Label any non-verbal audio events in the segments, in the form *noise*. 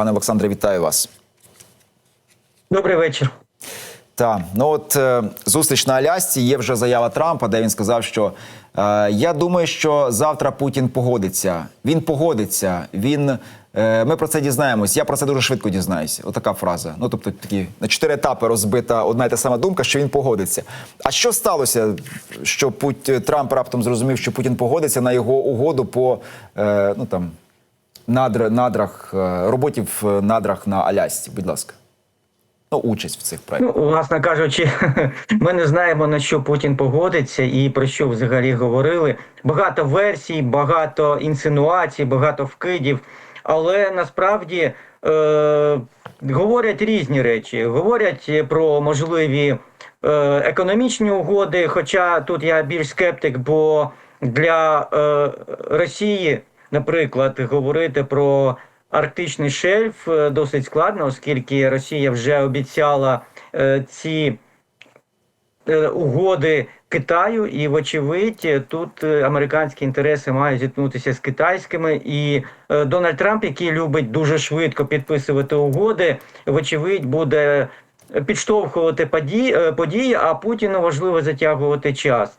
Пане Олександре, вітаю вас. Добрий вечір. Так, ну от е, зустріч на Алясці. Є вже заява Трампа, де він сказав, що е, я думаю, що завтра Путін погодиться. Він погодиться. Він е, ми про це дізнаємось. Я про це дуже швидко дізнаюся. Отака фраза. Ну тобто, такі на чотири етапи розбита одна і та сама думка, що він погодиться. А що сталося, що Пут... Трамп раптом зрозумів, що Путін погодиться на його угоду по е, ну там надр, надрах е, роботі в надрах на Алясці? Будь ласка. Ну, участь в цих проєктах. Ну, власне кажучи, *laughs* ми не знаємо на що Путін погодиться і про що взагалі говорили. Багато версій, багато інсинуацій, багато вкидів. Але насправді е, говорять різні речі. Говорять про можливі е, економічні угоди. Хоча тут я більш скептик, бо для е, Росії, наприклад, говорити про Арктичний шельф е, досить складно, оскільки Росія вже обіцяла е, ці е, угоди Китаю, і, вочевидь, тут американські інтереси мають зіткнутися з китайськими. І Дональд Трамп, який любить дуже швидко підписувати угоди, вочевидь, буде підштовхувати події а Путіну важливо затягувати час.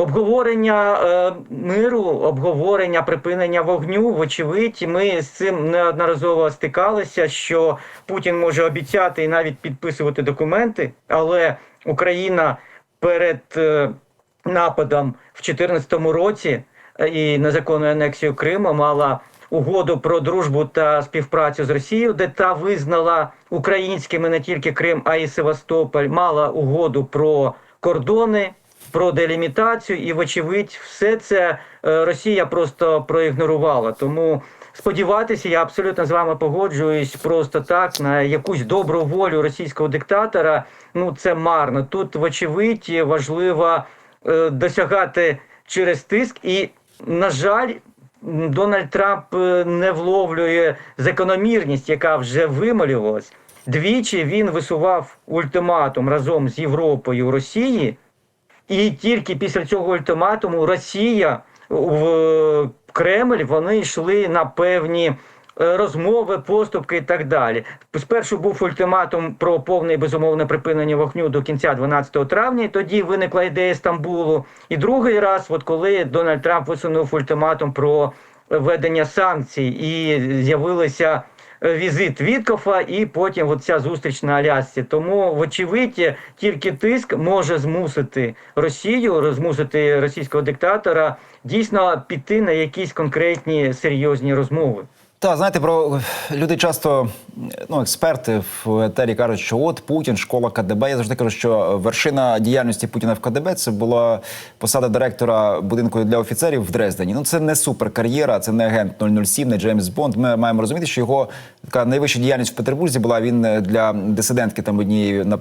Обговорення е, миру, обговорення припинення вогню, вочевидь, ми з цим неодноразово стикалися, що Путін може обіцяти і навіть підписувати документи, але Україна перед е, нападом в 2014 році е, і незаконною анексією Криму мала угоду про дружбу та співпрацю з Росією, де та визнала українськими не тільки Крим, а й Севастополь, мала угоду про кордони про делімітацію, і, вочевидь, все це е, Росія просто проігнорувала. Тому сподіватися, я абсолютно з вами погоджуюсь просто так на якусь добру волю російського диктатора. Ну це марно. Тут, вочевидь, важливо е, досягати через тиск, і, на жаль. Дональд Трамп е, не вловлює закономірність, яка вже вималювалась. Двічі він висував ультиматум разом з Європою Росії. І тільки після цього ультиматуму Росія в Кремль вони йшли на певні е, розмови, поступки і так далі. Спершу був ультиматум про повне і безумовне припинення вогню до кінця 12 травня. і Тоді виникла ідея Стамбулу. І другий раз, от коли Дональд Трамп висунув ультиматум про введення санкцій, і з'явилися візит Віткофа і потім от ця зустріч на Алясці. Тому, вочевидь, тільки тиск може змусити Росію, змусити російського диктатора дійсно піти на якісь конкретні серйозні розмови. Так, знаєте, про люди часто, ну, експерти в етері кажуть, що от Путін, школа КДБ. Я завжди кажу, що вершина діяльності Путіна в КДБ це була посада директора будинку для офіцерів в Дрездені. Ну це не суперкар'єра, це не агент 007, не Джеймс Бонд. Ми маємо розуміти, що його така найвища діяльність в Петербурзі була. Він для дисидентки там однієї на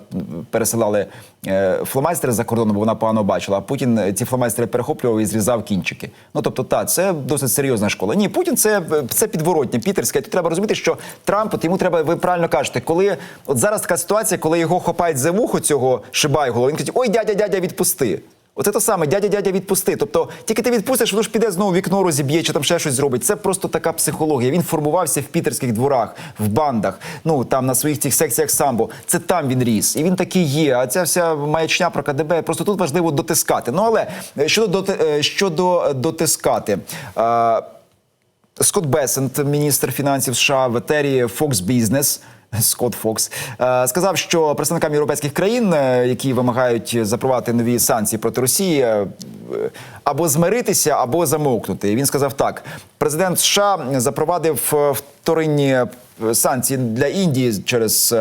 пересилали е, фломайстери за кордоном, бо вона погано бачила. А Путін ці фломайстери перехоплював і зрізав кінчики. Ну тобто, та це досить серйозна школа. Ні, Путін це, це підворотня пітерська. Тут треба розуміти, що Трамп от йому треба, ви правильно кажете, коли от зараз така ситуація, коли його хопають за вухо цього шибайголо, він каже, ой, дядя, дядя, відпусти. Оце те саме, дядя, дядя, відпусти. Тобто, тільки ти відпустиш, воно ж піде знову вікно розіб'є, чи там ще щось зробить. Це просто така психологія. Він формувався в пітерських дворах, в бандах, ну там на своїх цих секціях самбо. Це там він ріс, і він такий є. А ця вся маячня про КДБ. Просто тут важливо дотискати. Ну але щодо доти- щодо дотискати. А, Скотт Бесент, міністр фінансів США в етері Fox Business, *laughs* Скотт Фокс, е, сказав, що представникам європейських країн, е, які вимагають запровадити нові санкції проти Росії, е, або змиритися, або замовкнути. І він сказав так: президент США запровадив вторинні санкції для Індії через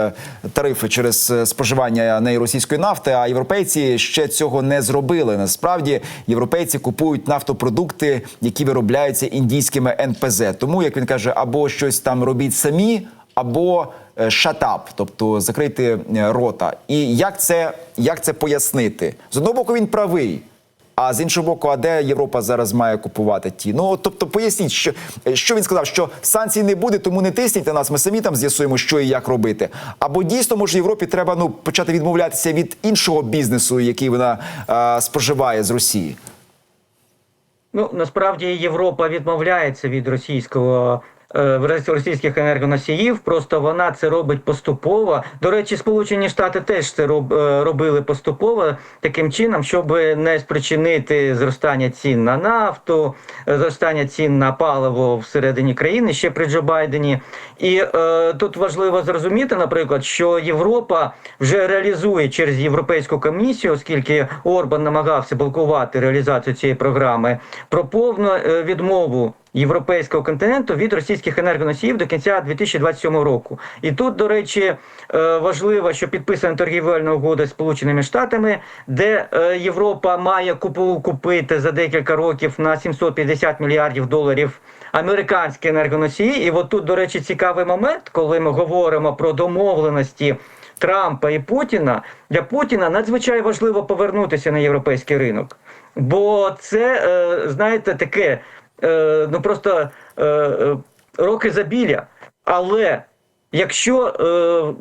тарифи, через споживання неї російської нафти. А європейці ще цього не зробили. Насправді європейці купують нафтопродукти, які виробляються індійськими НПЗ. Тому як він каже, або щось там робіть самі, або е, shut up, тобто закрити е, рота. І як це, як це пояснити? З одного боку, він правий. А з іншого боку, а де Європа зараз має купувати ті? Ну тобто, поясніть, що, що він сказав, що санкцій не буде, тому не тисніть на нас. Ми самі там з'ясуємо, що і як робити. Або дійсно може Європі треба ну почати відмовлятися від іншого бізнесу, який вона е, споживає з Росії. Ну насправді Європа відмовляється від російського е, російських енергоносіїв. Просто вона це робить поступово. До речі, Сполучені Штати теж це е, робили поступово таким чином, щоб не спричинити зростання цін на нафту, е, зростання цін на паливо всередині країни ще при Джо Байдені. І е, тут важливо зрозуміти, наприклад, що Європа вже реалізує через Європейську комісію, оскільки Орбан намагався блокувати реалізацію цієї програми, про повну е, відмову. Європейського континенту від російських енергоносіїв до кінця 2027 року. І тут, до речі, е, важливо, що підписана торгівельна угода з Сполученими Штатами, де е, Європа має купу купити за декілька років на 750 мільярдів доларів американські енергоносії. І от тут, до речі, цікавий момент, коли ми говоримо про домовленості. Трампа і Путіна для Путіна надзвичайно важливо повернутися на європейський ринок, бо це е, знаєте таке е, ну просто е, е, роки забілля. Але якщо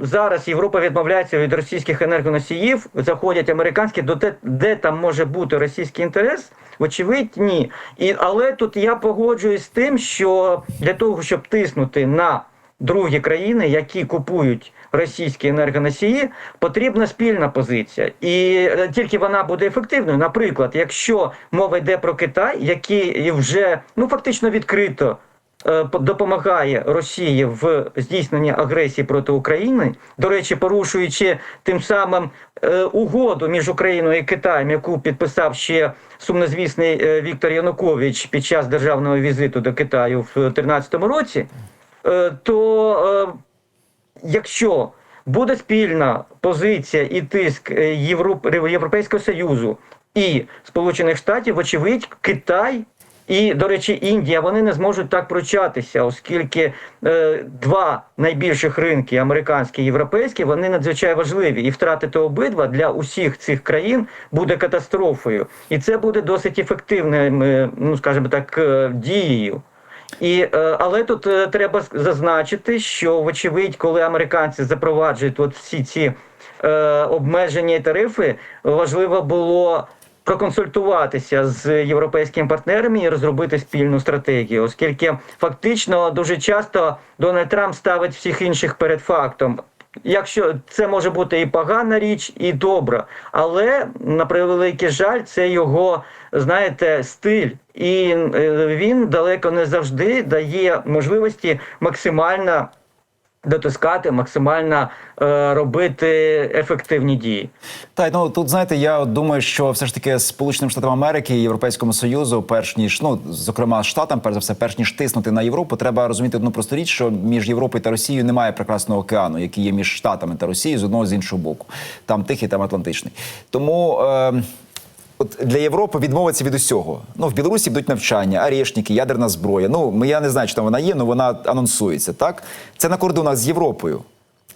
зараз Європа відмовляється від російських енергоносіїв, заходять американські, до те, де там може бути російський інтерес, очевидь, ні. І, але тут я погоджуюсь з тим, що для того, щоб тиснути на другі країни, які купують російські енергоносії, потрібна спільна позиція, і е, тільки вона буде ефективною. Наприклад, якщо мова йде про Китай, який вже ну фактично відкрито. е, Допомагає Росії в здійсненні агресії проти України, до речі, порушуючи тим самим е, угоду між Україною і Китаєм, яку підписав ще сумнозвісний Віктор Янукович під час державного візиту до Китаю в 2013 році, то е, якщо буде спільна позиція і тиск е, Європ- Європейського Союзу і Сполучених Штатів, вочевидь, Китай. І, до речі, Індія вони не зможуть так пручатися, оскільки е, два найбільших ринки американські і європейські, вони надзвичайно важливі. І втратити обидва для усіх цих країн буде катастрофою. І це буде досить ефективним, е, ну скажімо так, е, дією. І, е, але тут е, треба зазначити, що вочевидь, коли американці запроваджують от всі ці е, обмеження і тарифи, важливо було проконсультуватися з європейськими партнерами і розробити спільну стратегію, оскільки фактично дуже часто Дональд Трамп ставить всіх інших перед фактом. Якщо це може бути і погана річ, і добра, але на превеликий жаль, це його, знаєте, стиль, і е, він далеко не завжди дає можливості максимально дотискати, максимально е, робити ефективні дії. Так, ну тут знаєте, я думаю, що все ж таки Сполученим Штатам Америки і Європейському Союзу, перш ніж ну зокрема штатам, перш за все, перш ніж тиснути на Європу, треба розуміти одну просту річ, що між Європою та Росією немає прекрасного океану, який є між Штатами та Росією з одного з іншого боку. Там тихий, там Атлантичний. Тому. Е- От для Європи відмовиться від усього. Ну в Білорусі будуть навчання, арешники, ядерна зброя. Ну ми- я не знаю, чи там вона є, але вона анонсується. Так це на кордонах з Європою.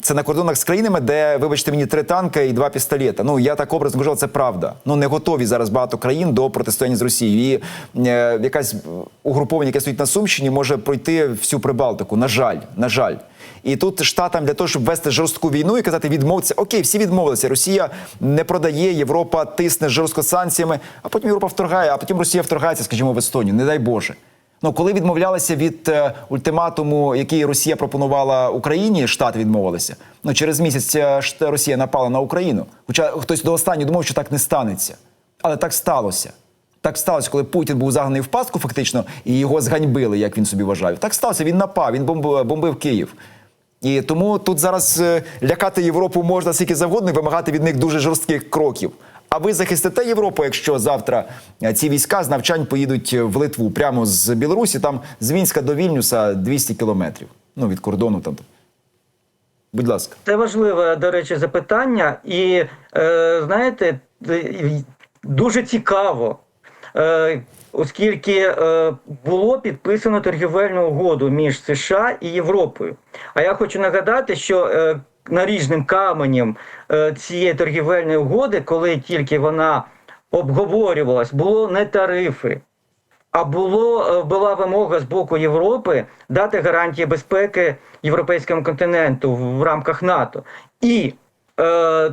Це на кордонах з країнами, де, вибачте мені, три танка і два пістолета. Ну я так образно кажу, це правда. Ну не готові зараз багато країн до протистояння з Росією. І е, якась угруповання, яке стоїть на Сумщині, може пройти всю Прибалтику. На жаль, на жаль. І тут штатам для того, щоб вести жорстку війну і казати, відмовитися, окей, всі відмовилися. Росія не продає, Європа тисне жорстко санкціями, а потім Європа вторгає, а потім Росія вторгається, скажімо, в Естонію. Не дай Боже. Ну, коли відмовлялися від е, ультиматуму, який Росія пропонувала Україні, Штати відмовилися. Ну через місяць е, Росія напала на Україну. Хоча хтось до останнього думав, що так не станеться. Але так сталося. Так сталося, коли Путін був загнаний в пастку, фактично, і його зганьбили, як він собі вважав. Так сталося, він напав, він бомбив, бомбив Київ. І тому тут зараз е, лякати Європу можна скільки завгодно і вимагати від них дуже жорстких кроків. А ви захистите Європу, якщо завтра е, ці війська з навчань поїдуть в Литву прямо з Білорусі, там з Мінська до Вільнюса 200 кілометрів. Ну, від кордону там. Будь ласка. Це важливе, до речі, запитання, і е, знаєте, е, дуже цікаво, е, оскільки е, було підписано торгівельну угоду між США і Європою. А я хочу нагадати, що е, наріжним каменем е, цієї торгівельної угоди, коли тільки вона обговорювалась, було не тарифи. А було е, була вимога з боку Європи дати гарантії безпеки європейському континенту в, рамках НАТО. І е,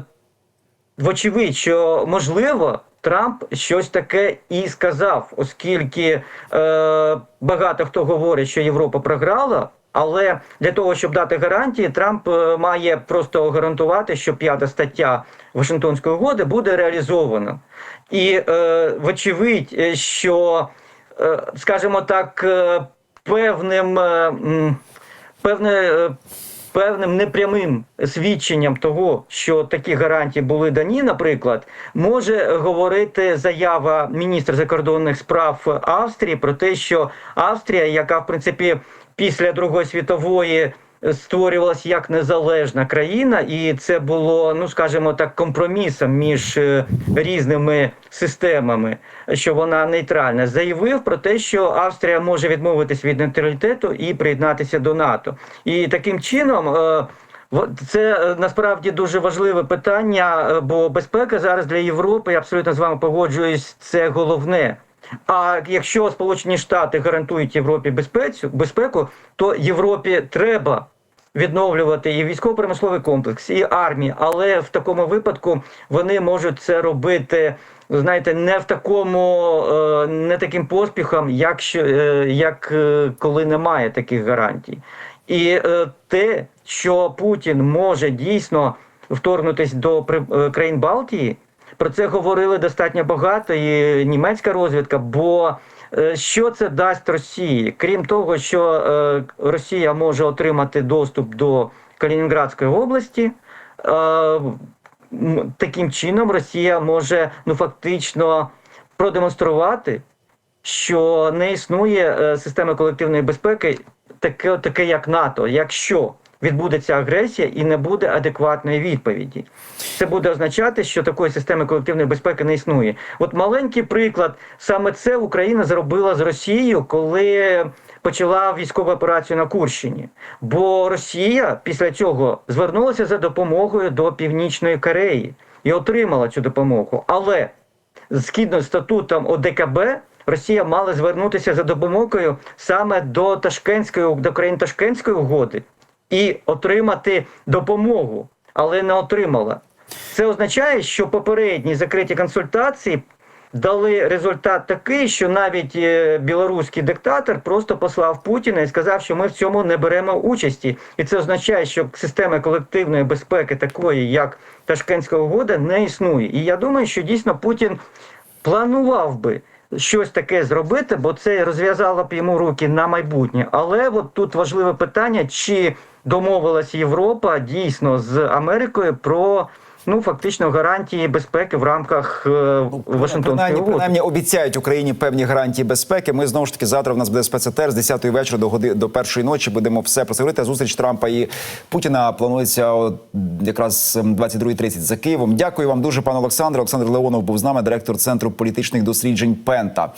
вочевидь, що можливо Трамп щось таке і сказав, оскільки е, багато хто говорить, що Європа програла. Але для того, щоб дати гарантії, Трамп е, має просто гарантувати, що п'ята стаття Вашингтонської угоди буде реалізована. І е, вочевидь, е, що, е, скажімо так, е, певним, певне, певним непрямим свідченням того, що такі гарантії були дані, наприклад, може говорити заява міністра закордонних справ Австрії про те, що Австрія, яка в принципі після Другої світової створювалася як незалежна країна, і це було, ну скажімо так, компромісом між е, різними системами, що вона нейтральна, заявив про те, що Австрія може відмовитись від нейтралітету і приєднатися до НАТО. І таким чином. е, Це е, насправді дуже важливе питання, е, бо безпека зараз для Європи, я абсолютно з вами погоджуюсь, це головне. А якщо Сполучені Штати гарантують Європі безпеку, безпеку, то Європі треба відновлювати і військово-промисловий комплекс, і армію, але в такому випадку вони можуть це робити. Знаєте, не в такому, е, не таким поспіхом, як, е, як е, коли немає таких гарантій. І те, що Путін може дійсно вторгнутися до країн Балтії, про це говорили достатньо багато, і німецька розвідка. Бо е, що це дасть Росії? Крім того, що е, Росія може отримати доступ до Калінінградської області. е, Таким чином Росія може ну фактично продемонструвати, що не існує системи колективної безпеки, таке, таке як НАТО, якщо відбудеться агресія і не буде адекватної відповіді. Це буде означати, що такої системи колективної безпеки не існує. От маленький приклад, саме це Україна зробила з Росією, коли почала військову операцію на Курщині. Бо Росія після цього звернулася за допомогою до Північної Кореї і отримала цю допомогу. Але згідно з статутом ОДКБ, Росія мала звернутися за допомогою саме до Ташкентської до країн Ташкентської угоди і отримати допомогу, але не отримала. Це означає, що попередні закриті консультації дали результат такий, що навіть е, білоруський диктатор просто послав Путіна і сказав, що ми в цьому не беремо участі. І це означає, що системи колективної безпеки, такої як Ташкентська угода, не існує. І я думаю, що дійсно Путін планував би щось таке зробити, бо це розв'язало б йому руки на майбутнє. Але от тут важливе питання, чи домовилась Європа дійсно з Америкою про ну фактично гарантії безпеки в рамках е, Вашингтонської принаймні, угоди. принаймні обіцяють Україні певні гарантії безпеки. Ми знову ж таки завтра. У нас буде спецетер з 10 вечора до годи до першої ночі. Будемо все про це говорити. Зустріч Трампа і Путіна планується от, якраз ем, 22.30 за Києвом. Дякую вам дуже, пане Олександре. Олександр Леонов був з нами, директор центру політичних досліджень Пента.